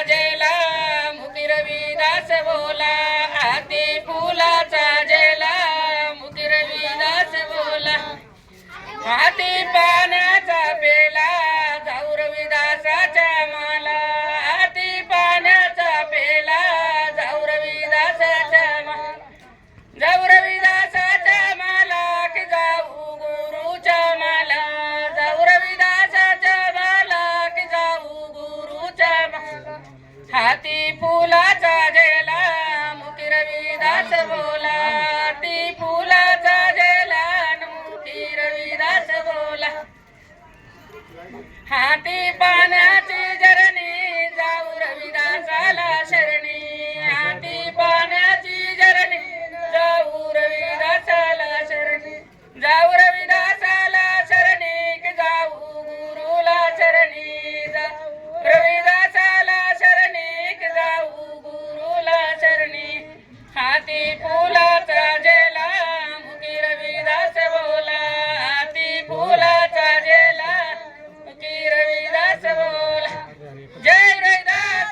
जेला मुकी रविदास बोला हाती फुलाचा जेला मुकी रविदास बोला. हाती पाण्याचा पे हाती फुलाचा जेला मुखी रविदास बोला. हाती फुलाचा जेला मुकी रविदास बोला. हाती पाण्याची जरणी जाऊ रविदासाला शरणी. हाती पाण्याची जरणी जाऊ रविदासाला शरणी. जाऊ रविदास हाती फुलाचा जेला मुकी रविदास बोला. हाती फुलाचा जेला मुकी रविदास बोला. जय रविदास